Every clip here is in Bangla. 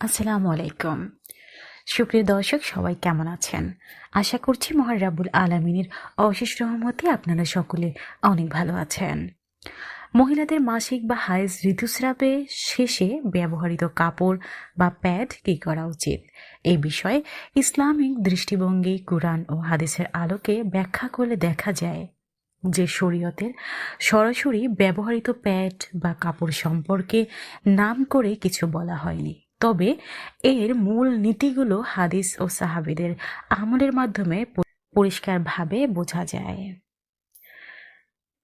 আসসালামু আলাইকুম। সুপ্রিয় দর্শক, সবাই কেমন আছেন? আশা করছি মহান রাব্বুল আলমিনের অশেষ রহমতে আপনারা সকলে অনেক ভালো আছেন। মহিলাদের মাসিক বা হাইজ ঋতুস্রাবে শেষে ব্যবহৃত কাপড় বা প্যাড কী করা উচিত? এই বিষয়ে ইসলামিক দৃষ্টিভঙ্গি, কোরআন ও হাদিসের আলোকে ব্যাখ্যা করলে দেখা যায় যে শরীয়তের সরাসরি ব্যবহৃত প্যাড বা কাপড় সম্পর্কে নাম করে কিছু বলা হয়নি। তবে এর মূল নীতিগুলো হাদিস ও সাহাবিদের আমলের মাধ্যমে পরিষ্কারভাবে বোঝা যায়।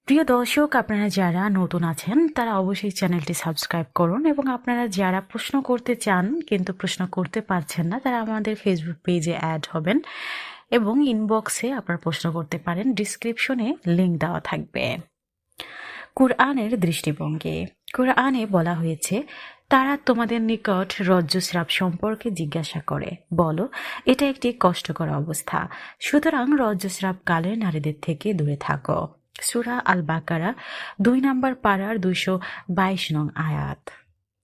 প্রিয় দর্শক, আপনারা যারা নতুন আছেন, তারা অবশ্যই চ্যানেলটি সাবস্ক্রাইব করুন এবং আপনারা যারা প্রশ্ন করতে চান কিন্তু প্রশ্ন করতে পারছেন না, তারা আমাদের ফেসবুক পেজে অ্যাড হবেন এবং ইনবক্সে আপনারা প্রশ্ন করতে পারেন। ডিসক্রিপশনে লিঙ্ক দেওয়া থাকবে। কুরআনের দৃষ্টিভঙ্গি। কুরআনে বলা হয়েছে, তারা তোমাদের নিকট রজ্জুস্রাব সম্পর্কে জিজ্ঞাসা করে। বলো, এটা একটি কষ্টকর অবস্থা। সুতরাং রজ্জুস্রাব কালের নারীদের থেকে দূরে থাকো। সুরা আল বাকারা দুই নম্বর পাড়ার দুইশো বাইশ নং আয়াত।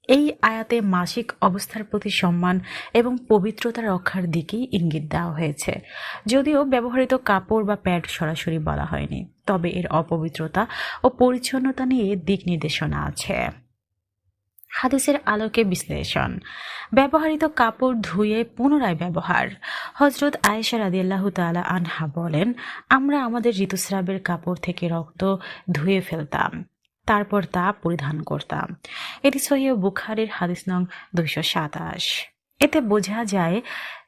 এই আয়াতে মাসিক অবস্থার প্রতি সম্মান এবং পবিত্রতা রক্ষার দিকেই ইঙ্গিত দেওয়া হয়েছে। যদিও ব্যবহৃত কাপড় বা প্যাড সরাসরি বলা হয়নি, তবে এর অপবিত্রতা ও পরিচ্ছন্নতা নিয়ে দিক নির্দেশনা আছে। হাদিসের আলোকে বিশ্লেষণ। ব্যবহৃত কাপড় ধুয়ে পুনরায় ব্যবহার। হজরত আয়েশা রাদিয়াল্লাহু তাআলা আনহা বলেন, আমরা আমাদের ঋতুস্রাবের কাপড় থেকে রক্ত ধুয়ে ফেলতাম। তারপর তা পরিধান করতাম। এটি সহিহ বুখারের হাদিস নং দুইশো সাতাশ। এতে বোঝা যায়,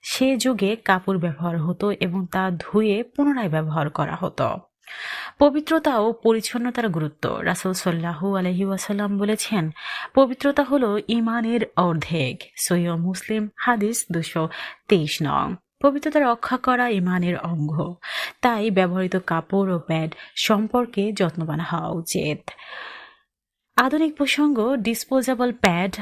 সে যুগে কাপড় ব্যবহার হতো এবং তা ধুয়ে পুনরায় ব্যবহার করা হতো। পবিত্রতা ও পরিচ্ছন্নতার গুরুত্ব। রাসুল সাল্লাহু আলহি ওয়াসাল্লাম বলেছেন, পবিত্রতা হলো ইমানের অর্ধেক। সৈয় মুসলিম হাদিস দুশো তেইশ নং। পবিত্রতা রক্ষা করা ইমানের অঙ্গ। তাই ব্যবহৃত কাপড় ও প্যাড সম্পর্কে যত্নবান হওয়া উচিত। আধুনিক প্রসঙ্গ ডিসপোজেবল প্যাড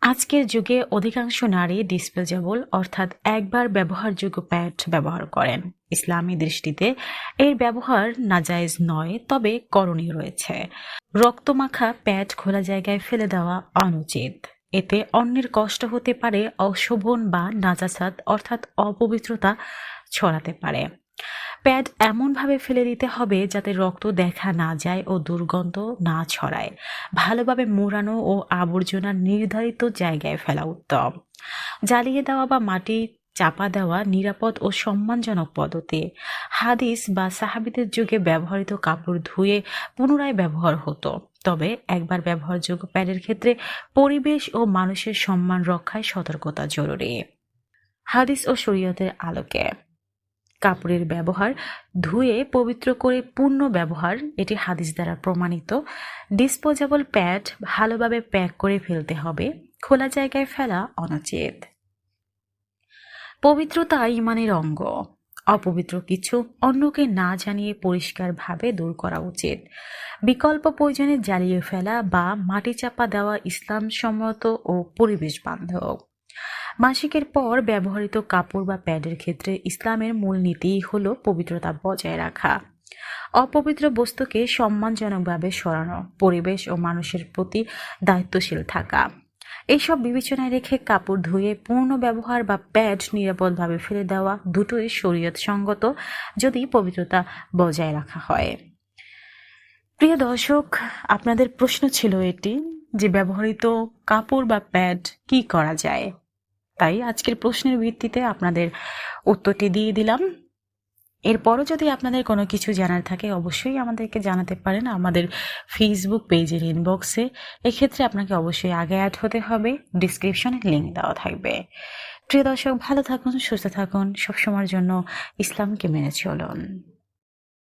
আজকের যুগে অধিকাংশ নারী ডিসপোজেবল অর্থাৎ একবার ব্যবহারযোগ্য প্যাড ব্যবহার করেন। ইসলামী দৃষ্টিতে এর ব্যবহার নাজায়েজ নয়, তবে করণীয় রয়েছে। রক্তমাখা প্যাড খোলা জায়গায় ফেলে দেওয়া অনুচিত। এতে অন্যের কষ্ট হতে পারে, অশোভন বা নাজাসাত অর্থাৎ অপবিত্রতা ছড়াতে পারে। প্যাড এমনভাবে ফেলে দিতে হবে যাতে রক্ত দেখা না যায় ও দুর্গন্ধ না ছড়ায়। ভালোভাবে মোড়ানো ও আবর্জনা নির্ধারিত জায়গায় ফেলা উত্তম। জ্বালিয়ে দেওয়া বা মাটি চাপা দেওয়া নিরাপদ ও সম্মানজনক পদ্ধতি। হাদিস বা সাহাবিদের যুগে ব্যবহৃত কাপড় ধুয়ে পুনরায় ব্যবহার হতো। তবে একবার ব্যবহারযোগ্য প্যাডের ক্ষেত্রে পরিবেশ ও মানুষের সম্মান রক্ষায় সতর্কতা জরুরি। হাদিস ও শরীয়তের আলোকে। কাপড়ের ব্যবহার ধুয়ে পবিত্র করে পূর্ণ ব্যবহার, এটি হাদিস দ্বারা প্রমাণিত। ডিসপোজেবল প্যাড ভালোভাবে প্যাক করে ফেলতে হবে। খোলা জায়গায় ফেলা অনুচিত। পবিত্রতা ইমানের অঙ্গ। অপবিত্র কিছু অন্যকে না জানিয়ে পরিষ্কারভাবে দূর করা উচিত। বিকল্প প্রয়োজনে জ্বালিয়ে ফেলা বা মাটি চাপা দেওয়া ইসলাম সম্মত ও পরিবেশ বান্ধব। মাসিকের পর ব্যবহৃত কাপড় বা প্যাডের ক্ষেত্রে ইসলামের মূল নীতিই হল পবিত্রতা বজায় রাখা। অপবিত্র বস্তুকে সম্মানজনকভাবে সরানো, পরিবেশ ও মানুষের প্রতি দায়িত্বশীল থাকা। এইসব বিবেচনায় রেখে কাপড় ধুয়ে, পূর্ণ ব্যবহার বা প্যাড নিরাপদভাবে ফেলে দেওয়া দুটোই শরীয়ত সঙ্গত যদি পবিত্রতা বজায় রাখা হয়। প্রিয় দর্শক, আপনাদের প্রশ্ন ছিল এটি যে ব্যবহৃত কাপড় বা প্যাড কি করা যায়? তাই আজকের প্রশ্নের ভিত্তিতে আপনাদের উত্তরটি দিয়ে দিলাম। এরপরও যদি আপনাদের কোনো কিছু জানার থাকে, অবশ্যই আমাদেরকে জানাতে পারেন আমাদের ফেসবুক পেজের ইনবক্সে এক্ষেত্রে আপনাকে অবশ্যই আগে অ্যাড হতে হবে ডিসক্রিপশনে লিঙ্ক দেওয়া থাকবে। প্রিয় দর্শক, ভালো থাকুন, সুস্থ থাকুন, সবসময়ের জন্য ইসলামকে মেনে চলুন।